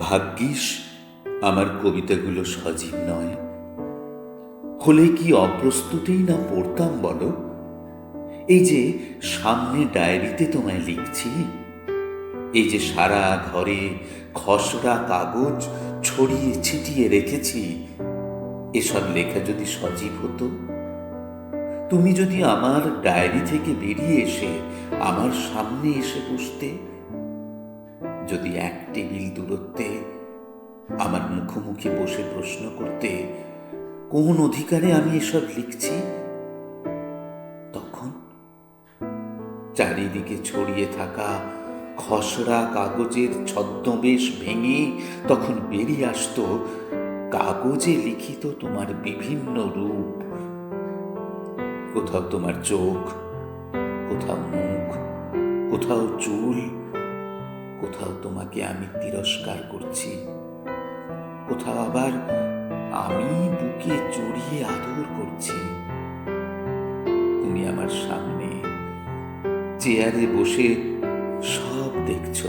ভাগ্যিস, আমার কবিতাগুলো সজীব নয়। হলে কি অপ্রস্তুতেই না পড়তাম বলো? এই যে সামনে ডায়েরিতে তোমায় লিখছি, এই যে সারা ঘরে খসড়া কাগজ ছড়িয়ে ছিটিয়ে রেখেছি, এসব লেখা যদি সজীব হতো? তুমি যদি আমার ডায়েরি থেকে বেরিয়ে এসে আমার সামনে এসে বসতে যদি এক টেবিল দূরত্বে আমার মুখোমুখি বসে প্রশ্ন করতে, কোন অধিকারে আমি এসব লিখছি? তখন চারিদিকে ছড়িয়ে থাকা খসড়া কাগজের ছদ্মবেশ ভেঙে তখন বেরিয়ে আসতো কাগজে লিখিত তোমার বিভিন্ন রূপ। কোথাও তোমার চোখ, কোথাও মুখ, কোথাও চুল তোমাকে আমি তিরস্কার করছি। কোথাও আবার আমি বুকে জড়িয়ে আদর করছি। তুমি আমার সামনে চেয়ারে বসে সব দেখছ।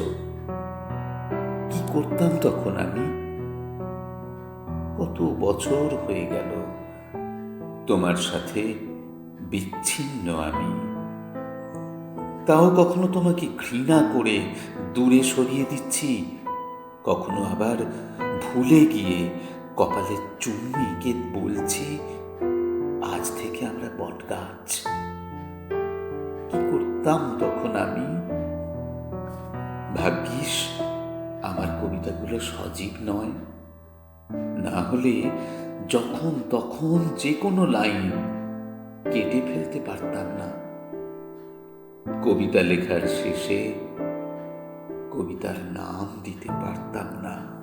কি করতাম তখন আমি? কত বছর হয়ে গেল। তোমার সাথে বিচ্ছিন্ন আমি। তাও কখনো তোমাকে ঘৃণা করে দূরে সরিয়ে দিচ্ছি। কখনো আবার ভুলে গিয়ে কপালে চুমনি এঁকে বলছি, আজ থেকে আমরা বটগাছ। কি করতাম তখন আমি? ভাগ্যিস আমার কবিতাগুলো সজীব নয়। না হলে যখন তখন যে কোনো লাইন কেটে ফেলতে পারতাম না। কবিতা লেখার শেষে কবিতার নাম দিতে পারতাম না।